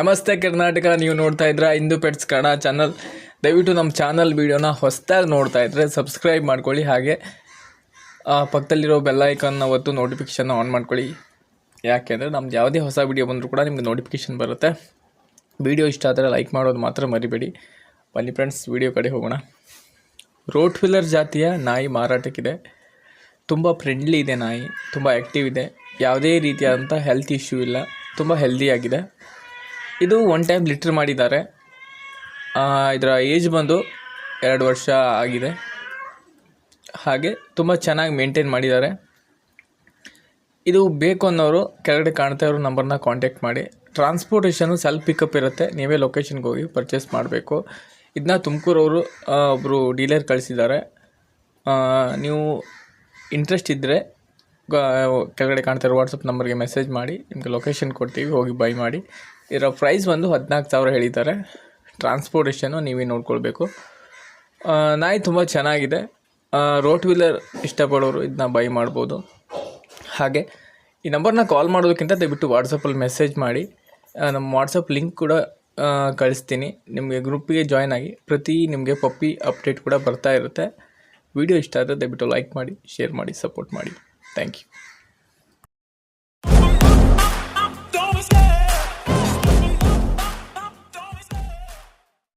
ನಮಸ್ತೆ ಕರ್ನಾಟಕ, ನೀವು ನೋಡ್ತಾ ಇದ್ರ ಹಿಂದೂ ಪೆಟ್ಸ್ ಕನ್ನಡ ಚಾನಲ್ ದಯವಿಟ್ಟು ನಮ್ಮ ಚಾನಲ್ ವೀಡಿಯೋನ ಹೊಸದಾಗಿ ನೋಡ್ತಾ ಇದ್ರೆ ಸಬ್ಸ್ಕ್ರೈಬ್ ಮಾಡ್ಕೊಳ್ಳಿ. ಹಾಗೆ ಪಕ್ಕದಲ್ಲಿರೋ ಬೆಲ್ ಐಕನ್ನ ಒತ್ತು ನೋಟಿಫಿಕೇಷನ್ ಆನ್ ಮಾಡ್ಕೊಳ್ಳಿ. ಯಾಕೆಂದರೆ ನಮ್ದು ಯಾವುದೇ ಹೊಸ ವೀಡಿಯೋ ಬಂದರೂ ಕೂಡ ನಿಮಗೆ ನೋಟಿಫಿಕೇಷನ್ ಬರುತ್ತೆ. ವೀಡಿಯೋ ಇಷ್ಟ ಆದರೆ ಲೈಕ್ ಮಾಡೋದು ಮಾತ್ರ ಮರಿಬೇಡಿ. ಬನ್ನಿ ಫ್ರೆಂಡ್ಸ್ ವೀಡಿಯೋ ಕಡೆ ಹೋಗೋಣ. ರೋಟ್ ವೀಲರ್ ಜಾತಿಯ ನಾಯಿ ಮಾರಾಟಕ್ಕಿದೆ. ತುಂಬ ಫ್ರೆಂಡ್ಲಿ ಇದೆ ನಾಯಿ, ತುಂಬ ಆ್ಯಕ್ಟಿವ್ ಇದೆ. ಯಾವುದೇ ರೀತಿಯಾದಂಥ ಹೆಲ್ತ್ ಇಶ್ಯೂ ಇಲ್ಲ, ತುಂಬ ಹೆಲ್ದಿಯಾಗಿದೆ ಇದು ಒನ್ ಟೈಮ್ ಲಿಟ್ರ್ ಮಾಡಿದ್ದಾರೆ. ಇದರ ಏಜ್ ಬಂದು ಎರಡು ವರ್ಷ ಆಗಿದೆ. ಹಾಗೆ ತುಂಬ ಚೆನ್ನಾಗಿ ಮೇಂಟೈನ್ ಮಾಡಿದ್ದಾರೆ. ಇದು ಬೇಕು ಅನ್ನೋರು ಕೆಳಗಡೆ ಕಾಣ್ತಾ ಇರೋ ನಂಬರ್ನ ಕಾಂಟ್ಯಾಕ್ಟ್ ಮಾಡಿ. ಟ್ರಾನ್ಸ್ಪೋರ್ಟೇಷನು ಸೆಲ್ಫ್ ಪಿಕಪ್ ಇರುತ್ತೆ. ನೀವೇ ಲೊಕೇಶನ್ಗೆ ಹೋಗಿ ಪರ್ಚೇಸ್ ಮಾಡಬೇಕು. ಇದನ್ನ ತುಮಕೂರವರು ಒಬ್ಬರು ಡೀಲರ್ ಕಳಿಸಿದ್ದಾರೆ. ನೀವು ಇಂಟ್ರೆಸ್ಟ್ ಇದ್ದರೆ ಕೆಳಗಡೆ ಕಾಣ್ತಾ ಇರೋ ವಾಟ್ಸಪ್ ನಂಬರ್ಗೆ ಮೆಸೇಜ್ ಮಾಡಿ, ನಿಮಗೆ ಲೊಕೇಶನ್ ಕೊಡ್ತೀವಿ, ಹೋಗಿ ಬೈ ಮಾಡಿ. ಇದರ ಪ್ರೈಸ್ ಬಂದು ಹದಿನಾಲ್ಕು ಸಾವಿರ ಹೇಳಿದ್ದಾರೆ. ಟ್ರಾನ್ಸ್ಪೋರ್ಟೇಷನು ನೀವೇ ನೋಡ್ಕೊಳ್ಬೇಕು. ನಾಯಿ ತುಂಬ ಚೆನ್ನಾಗಿದೆ. ರೋಟ್ ವೀಲರ್ ಇಷ್ಟಪಡೋರು ಇದನ್ನ ಬೈ ಮಾಡ್ಬೋದು. ಹಾಗೆ, ಈ ನಂಬರ್ನ ಕಾಲ್ ಮಾಡೋದಕ್ಕಿಂತ ದಯವಿಟ್ಟು ವಾಟ್ಸಪ್ಪಲ್ಲಿ ಮೆಸೇಜ್ ಮಾಡಿ. ನಮ್ಮ ವಾಟ್ಸಪ್ ಲಿಂಕ್ ಕೂಡ ಕಳಿಸ್ತೀನಿ. ನಿಮಗೆ ಗ್ರೂಪಿಗೆ ಜಾಯ್ನ್ ಆಗಿ ಪ್ರತಿ ನಿಮಗೆ ಪಪ್ಪಿ ಅಪ್ಡೇಟ್ ಕೂಡ ಬರ್ತಾ ಇರುತ್ತೆ. ವಿಡಿಯೋ ಇಷ್ಟ ಆದರೆ ದಯವಿಟ್ಟು ಲೈಕ್ ಮಾಡಿ ಶೇರ್ ಮಾಡಿ ಸಪೋರ್ಟ್ ಮಾಡಿ. Thank you.